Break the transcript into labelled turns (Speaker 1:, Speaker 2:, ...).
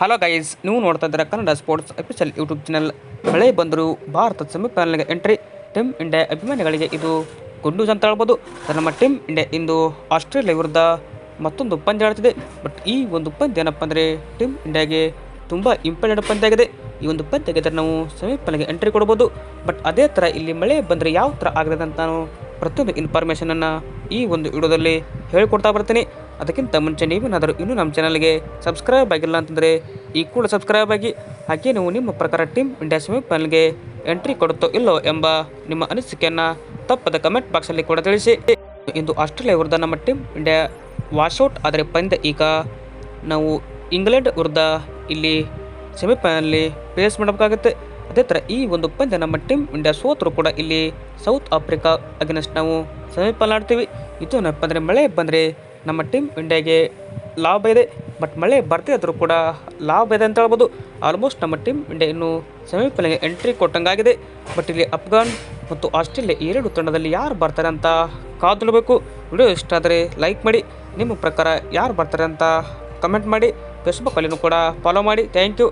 Speaker 1: Hello guys ನೀವು ನೋಡ್ತಾ ಇದ್ದೀರಾ Kannada sports official YouTube channel ಮಳೆ ಬಂದರು ಭಾರತದ ಸೆಮಿಫೈನಲ್ಗೆ ಎಂಟ್ರಿ ಟೀಮ್ ಇಂಡಿಯಾ ಅಭಿಮಾನಿಗಳಿಗೆ ಇದು ಗುಂಡು ಅಂತ ಹೇಳ್ಬೋದು. ನಮ್ಮ ಟೀಮ್ ಇಂಡಿಯಾ ಇಂದು ಆಸ್ಟ್ರೇಲಿಯಾ ವಿರುದ್ಧ ಮತ್ತೊಂದು ಪಂದ್ಯ ಆಡ್ತಿದೆ. ಬಟ್ ಈ ಒಂದು ಪಂದ್ಯ ಏನಪ್ಪ ಅಂದರೆ ಟೀಮ್ ಇಂಡಿಯಾಗೆ ತುಂಬ ಇಂಪಾರ್ಟೆಂಟ್ ಪಂದ್ಯ ಆಗಿದೆ. ಈ ಒಂದು ಪಂದ್ಯ ಗೆದ್ದರೆ ನಾವು ಸೆಮಿಫೈನಲ್ಗೆ ಎಂಟ್ರಿ ಕೊಡ್ಬೋದು. ಬಟ್ ಅದೇ ಥರ ಇಲ್ಲಿ ಮಳೆ ಬಂದರೆ ಯಾವ ಥರ ಆಗಿದೆ ಅಂತ ನಾನು ಪ್ರತಿಯೊಂದು ಇನ್ಫಾರ್ಮೇಷನನ್ನು ಈ ಒಂದು ವಿಡಿಯೋದಲ್ಲಿ ಹೇಳಿಕೊಡ್ತಾ ಬರ್ತೀನಿ. ಅದಕ್ಕಿಂತ ಮುಂಚೆ ನೀವೇನಾದರೂ ಇನ್ನೂ ನಮ್ಮ ಚಾನಲ್ಗೆ ಸಬ್ಸ್ಕ್ರೈಬ್ ಆಗಿಲ್ಲ ಅಂತಂದರೆ ಈ ಕೂಡ ಸಬ್ಸ್ಕ್ರೈಬ್ ಆಗಿ, ಹಾಗೆ ನೀವು ನಿಮ್ಮ ಪ್ರಕಾರ ಟೀಮ್ ಇಂಡಿಯಾ ಸೆಮಿಫೈನಲ್ಗೆ ಎಂಟ್ರಿ ಕೊಡುತ್ತೋ ಇಲ್ಲೋ ಎಂಬ ನಿಮ್ಮ ಅನಿಸಿಕೆಯನ್ನು ತಪ್ಪದ ಕಮೆಂಟ್ ಬಾಕ್ಸಲ್ಲಿ ಕೂಡ ತಿಳಿಸಿ. ಇಂದು ಆಸ್ಟ್ರೇಲಿಯಾ ವಿರುದ್ಧ ನಮ್ಮ ಟೀಮ್ ಇಂಡಿಯಾ ವಾಶೌಟ್ ಆದರೆ ಪಂದ್ಯ ಈಗ ನಾವು ಇಂಗ್ಲೆಂಡ್ ವಿರುದ್ಧ ಇಲ್ಲಿ ಸೆಮಿಫೈನಲ್ಲಿ ಫೇಸ್ ಮಾಡಬೇಕಾಗುತ್ತೆ. ಅದೇ ಥರ ಈ ಒಂದು ಪಂದ್ಯ ನಮ್ಮ ಟೀಮ್ ಇಂಡಿಯಾ ಸೋತರು ಕೂಡ ಇಲ್ಲಿ ಸೌತ್ ಆಫ್ರಿಕಾ ಅಗೇನೆಸ್ಟ್ ನಾವು ಸೆಮಿಫೈನಲ್ ಆಡ್ತೀವಿ. ಇದು ಏನಪ್ಪ ಅಂದರೆ ಮಳೆ ಬಂದರೆ ನಮ್ಮ ಟೀಮ್ ಇಂಡಿಯಾಗೆ ಲಾಭ ಇದೆ, ಬಟ್ ಮಳೆ ಬರ್ದೇ ಕೂಡ ಲಾಭ ಇದೆ ಅಂತ ಹೇಳ್ಬೋದು. ಆಲ್ಮೋಸ್ಟ್ ನಮ್ಮ ಟೀಮ್ ಇಂಡಿಯಾ ಇನ್ನು ಸೆಮಿಫೈನಲ್ಗೆ ಎಂಟ್ರಿ ಕೊಟ್ಟಂಗಾಗಿದೆ. ಬಟ್ ಇಲ್ಲಿ ಅಫ್ಘಾನ್ ಮತ್ತು ಆಸ್ಟ್ರೇಲಿಯಾ ಎರಡು ತಂಡದಲ್ಲಿ ಯಾರು ಬರ್ತಾರೆ ಅಂತ ಕಾದುಡಬೇಕು ವಿಡಿಯೋ ಇಷ್ಟ ಆದರೆ ಲೈಕ್ ಮಾಡಿ, ನಿಮ್ಮ ಪ್ರಕಾರ ಯಾರು ಬರ್ತಾರೆ ಅಂತ ಕಮೆಂಟ್ ಮಾಡಿ ಫೇಸ್ಬುಕ್ಕಲ್ಲಿನೂ ಕೂಡ ಫಾಲೋ ಮಾಡಿ. Thank you.